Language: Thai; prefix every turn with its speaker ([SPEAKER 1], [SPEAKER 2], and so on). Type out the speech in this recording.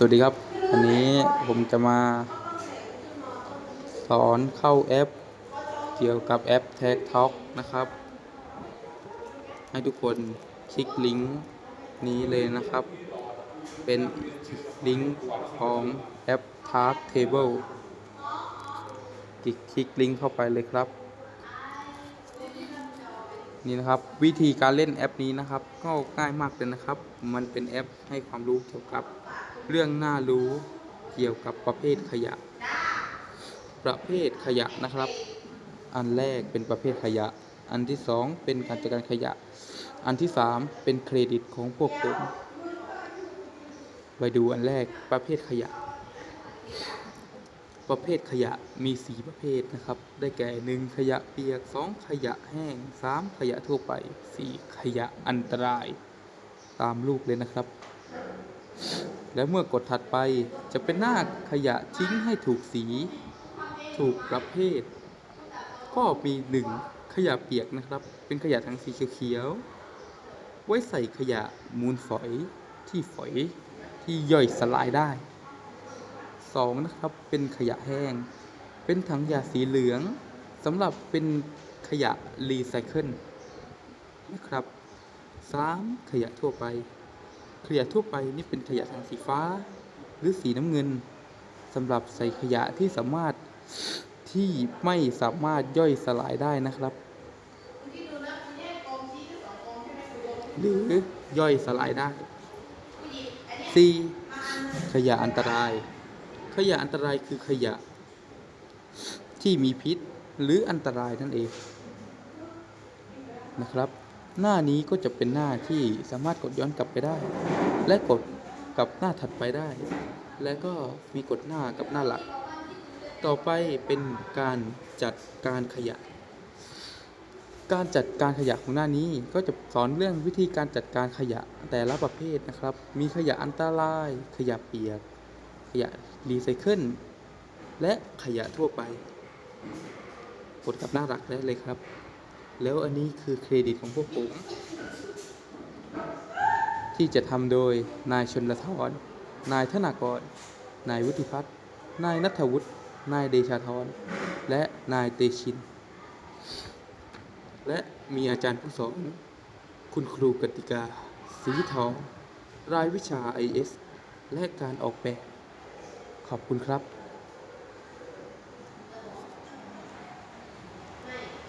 [SPEAKER 1] สวัสดีครับ วันนี้ผมจะมา สอนเข้าแอป เกี่ยวกับแอป Tag Talk นะครับ ให้ทุกคนคลิกลิงก์นี้เลยนะครับ เป็นลิงก์ของแอป Task Table คลิกคลิกลิงก์เข้าไปเลยครับ นี่นะครับวิธีการเล่นแอปนี้นะครับ ก็ง่ายมากเลยนะครับ มันเป็นแอปให้ความรู้เกี่ยวกับ เรื่องน่ารู้เกี่ยวกับประเภทขยะ ประเภทขยะนะครับ อันแรกเป็นประเภทขยะ อันที่สองเป็นการจัดการขยะ อันที่สามเป็นเครดิตของพวกผมไปดูอันแรกประเภทขยะ ประเภทขยะมีสี่ประเภทนะครับ ได้แก่หนึ่งขยะเปียกสองขยะแห้งสามขยะทั่วไปสี่ขยะอันตรายตามรูปเลยนะครับ และเมื่อกดถัดไปจะเป็นหน้าขยะทิ้งให้ถูกสี ถูกประเภท ก็มีหนึ่งขยะเปียกนะครับ เป็นขยะถังสีเขียวๆไว้ใส่ขยะมูลฝอยที่ฝอยที่ย่อยสลายได้สองนะครับ เป็นขยะแห้ง เป็นถังขยะสีเหลืองสำหรับเป็นขยะรีไซเคิลนะครับสามขยะทั่วไป ขยะทั่วไปนี่เป็นขยะทางสีฟ้า หรือสีน้ำเงินสำหรับใส่ขยะที่สามารถที่ไม่สามารถย่อยสลายได้นะครับ หรือย่อยสลายได้ 4. ขยะอันตราย ขยะอันตรายคือขยะ ที่มีพิษหรืออันตรายนั่นเองนะครับ หน้านี้ก็จะเป็นหน้าที่สามารถกดย้อนกลับไปได้ และกดกลับหน้าถัดไปได้ และก็มีกดหน้ากับหน้าหลัก ต่อไปเป็นการจัดการขยะ การจัดการขยะของหน้านี้ก็จะสอนเรื่องวิธีการจัดการขยะแต่ละประเภทนะครับ มีขยะอันตราย ขยะเปียก ขยะรีไซเคิล และขยะทั่วไป กดกับหน้าหลักได้เลยครับ แล้วอันนี้คือเครดิตของพวกผม ที่จะทำโดยนายชนลทรนายธนากร นายวุฒิพัฒน์นายนัทวุฒินายเดชาธรและนายเตชิน และมีอาจารย์ผู้สอน คุณครูกติกา สีทอง รายวิชา IS และการออกแบบ ขอบคุณครับ